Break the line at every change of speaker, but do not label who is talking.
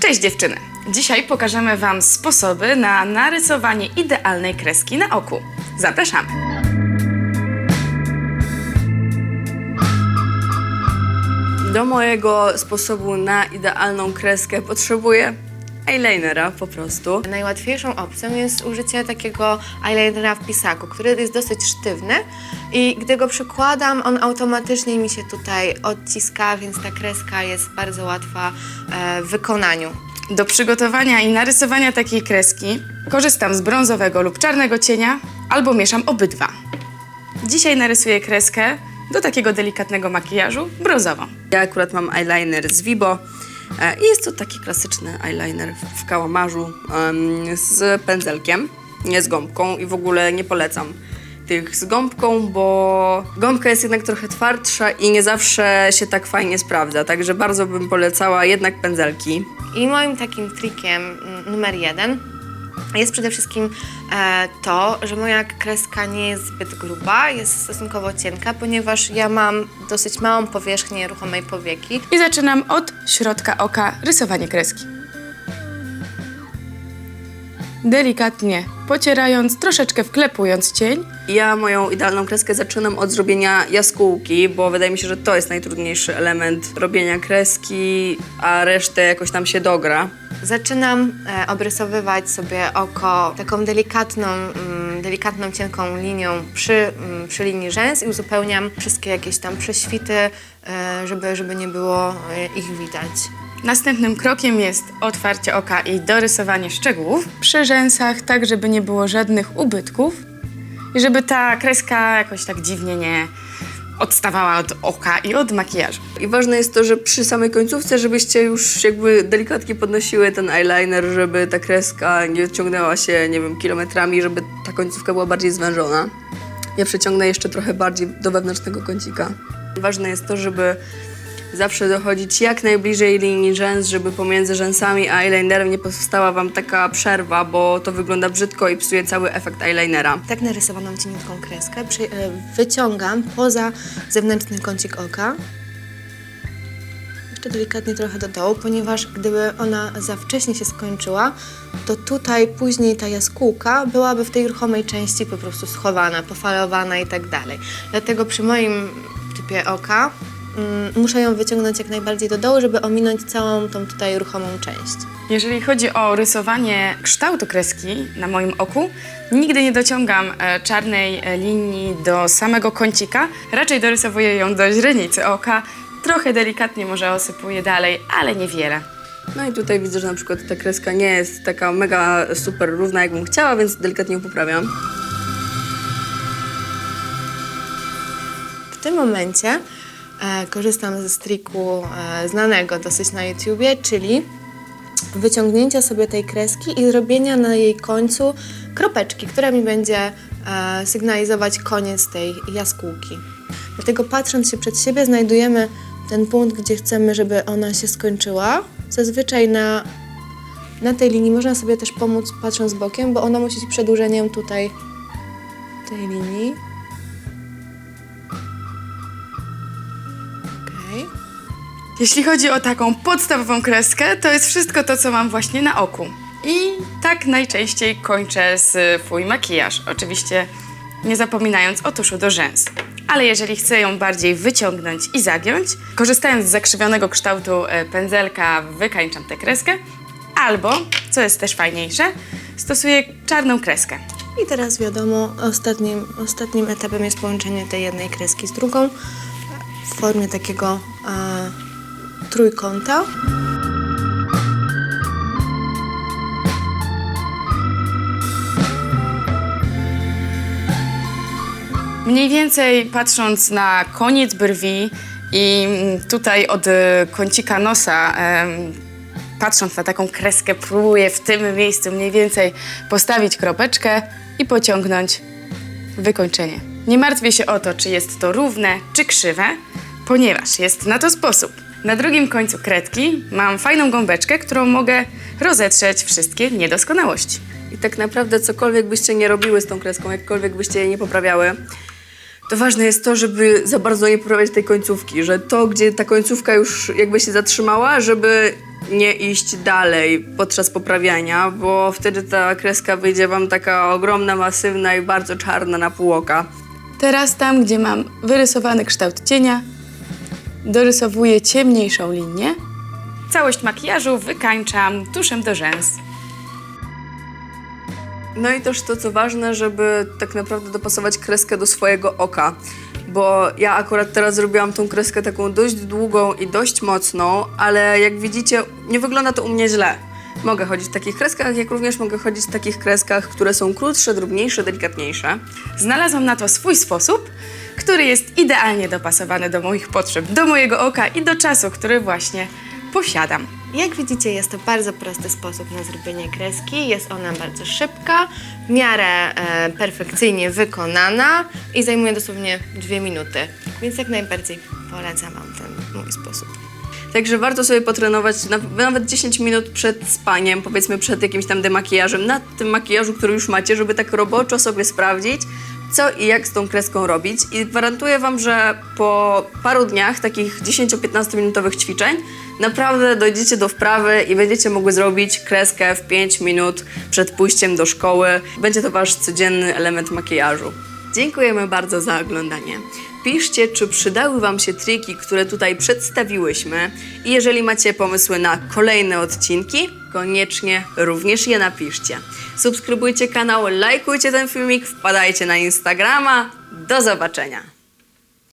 Cześć dziewczyny! Dzisiaj pokażemy Wam sposoby na narysowanie idealnej kreski na oku. Zapraszamy!
Do mojego sposobu na idealną kreskę potrzebuję eyelinera po prostu.
Najłatwiejszą opcją jest użycie takiego eyelinera w pisaku, który jest dosyć sztywny i gdy go przykładam, on automatycznie mi się tutaj odciska, więc ta kreska jest bardzo łatwa e, w wykonaniu.
Do przygotowania i narysowania takiej kreski korzystam z brązowego lub czarnego cienia albo mieszam obydwa. Dzisiaj narysuję kreskę do takiego delikatnego makijażu brązową.
Ja akurat mam eyeliner z Vibo i jest to taki klasyczny eyeliner w- kałamarzu z pędzelkiem, nie z gąbką i w ogóle nie polecam tych z gąbką, bo gąbka jest jednak trochę twardsza i nie zawsze się tak fajnie sprawdza, także bardzo bym polecała jednak pędzelki.
I moim takim trikiem numer jeden jest przede wszystkim e, to, że moja kreska nie jest zbyt gruba, jest stosunkowo cienka, ponieważ ja mam dosyć małą powierzchnię ruchomej powieki.
I zaczynam od środka oka rysowanie kreski. Delikatnie pocierając, troszeczkę wklepując cień.
Ja moją idealną kreskę zaczynam od zrobienia jaskółki, bo wydaje mi się, że to jest najtrudniejszy element robienia kreski, a resztę jakoś tam się dogra.
Zaczynam e, obrysowywać sobie oko taką delikatną, mm, delikatną, cienką linią przy, mm, przy linii rzęs i uzupełniam wszystkie jakieś tam prześwity, e, żeby, żeby nie było e, ich widać.
Następnym krokiem jest otwarcie oka i dorysowanie szczegółów przy rzęsach, tak żeby nie było żadnych ubytków i żeby ta kreska jakoś tak dziwnie nie odstawała od oka i od makijażu.
I ważne jest to, że przy samej końcówce, żebyście już jakby delikatnie podnosiły ten eyeliner, żeby ta kreska nie ciągnęła się, nie wiem, kilometrami, żeby ta końcówka była bardziej zwężona. Ja przeciągnę jeszcze trochę bardziej do wewnętrznego kącika. Ważne jest to, żeby zawsze dochodzić jak najbliżej linii rzęs, żeby pomiędzy rzęsami a eyelinerem nie powstała wam taka przerwa, bo to wygląda brzydko i psuje cały efekt eyelinera.
Tak narysowaną cieniutką kreskę e, wyciągam poza zewnętrzny kącik oka. Jeszcze delikatnie trochę do dołu, ponieważ gdyby ona za wcześnie się skończyła, to tutaj później ta jaskółka byłaby w tej ruchomej części po prostu schowana, pofalowana i tak dalej. Dlatego przy moim typie oka muszę ją wyciągnąć jak najbardziej do dołu, żeby ominąć całą tą tutaj ruchomą część.
Jeżeli chodzi o rysowanie kształtu kreski na moim oku, nigdy nie dociągam e, czarnej e, linii do samego kącika, raczej dorysowuję ją do źrenicy oka, trochę delikatnie może osypuję dalej, ale niewiele.
No i tutaj widzę, że na przykład ta kreska nie jest taka mega super równa, jakbym chciała, więc delikatnie ją poprawiam.
W tym momencie korzystam ze striku e, znanego dosyć na YouTubie, czyli wyciągnięcia sobie tej kreski i zrobienia na jej końcu kropeczki, która mi będzie e, sygnalizować koniec tej jaskółki. Dlatego patrząc się przed siebie znajdujemy ten punkt, gdzie chcemy, żeby ona się skończyła. Zazwyczaj na, na tej linii można sobie też pomóc patrząc bokiem, bo ona musi być przedłużeniem tutaj tej linii.
Jeśli chodzi o taką podstawową kreskę, to jest wszystko to, co mam właśnie na oku. I tak najczęściej kończę swój makijaż. Oczywiście nie zapominając o tuszu do rzęs. Ale jeżeli chcę ją bardziej wyciągnąć i zagiąć, korzystając z zakrzywionego kształtu e, pędzelka, wykańczam tę kreskę. Albo, co jest też fajniejsze, stosuję czarną kreskę.
I teraz wiadomo, ostatnim, ostatnim etapem jest połączenie tej jednej kreski z drugą w formie takiego e, trójkąta.
Mniej więcej patrząc na koniec brwi i tutaj od e, kącika nosa, em, patrząc na taką kreskę, próbuję w tym miejscu mniej więcej postawić kropeczkę i pociągnąć wykończenie. Nie martwię się o to, czy jest to równe, czy krzywe, ponieważ jest na to sposób. Na drugim końcu kredki mam fajną gąbeczkę, którą mogę rozetrzeć wszystkie niedoskonałości.
I tak naprawdę cokolwiek byście nie robiły z tą kreską, jakkolwiek byście jej nie poprawiały, to ważne jest to, żeby za bardzo nie poprawiać tej końcówki, że to, gdzie ta końcówka już jakby się zatrzymała, żeby nie iść dalej podczas poprawiania, bo wtedy ta kreska wyjdzie wam taka ogromna, masywna i bardzo czarna na pół oka.
Teraz tam, gdzie mam wyrysowany kształt cienia, dorysowuję ciemniejszą linię. Całość makijażu wykańczam tuszem do rzęs.
No i też to, co ważne, żeby tak naprawdę dopasować kreskę do swojego oka. Bo ja akurat teraz zrobiłam tą kreskę taką dość długą i dość mocną, ale jak widzicie, nie wygląda to u mnie źle. Mogę chodzić w takich kreskach, jak również mogę chodzić w takich kreskach, które są krótsze, drobniejsze, delikatniejsze.
Znalazłam na to swój sposób, który jest idealnie dopasowany do moich potrzeb, do mojego oka i do czasu, który właśnie posiadam.
Jak widzicie, jest to bardzo prosty sposób na zrobienie kreski. Jest ona bardzo szybka, w miarę e, perfekcyjnie wykonana i zajmuje dosłownie dwie minuty. Więc jak najbardziej polecam Wam ten mój sposób.
Także warto sobie potrenować na, nawet 10 minut przed spaniem, powiedzmy przed jakimś tam demakijażem, na tym makijażu, który już macie, żeby tak roboczo sobie sprawdzić, co i jak z tą kreską robić. I gwarantuję Wam, że po paru dniach takich 10-15 minutowych ćwiczeń naprawdę dojdziecie do wprawy i będziecie mogły zrobić kreskę w 5 minut przed pójściem do szkoły. Będzie to Wasz codzienny element makijażu. Dziękujemy bardzo za oglądanie. Piszcie, czy przydały Wam się triki, które tutaj przedstawiłyśmy i jeżeli macie pomysły na kolejne odcinki, koniecznie również je napiszcie. Subskrybujcie kanał, lajkujcie ten filmik, wpadajcie na Instagrama. Do zobaczenia!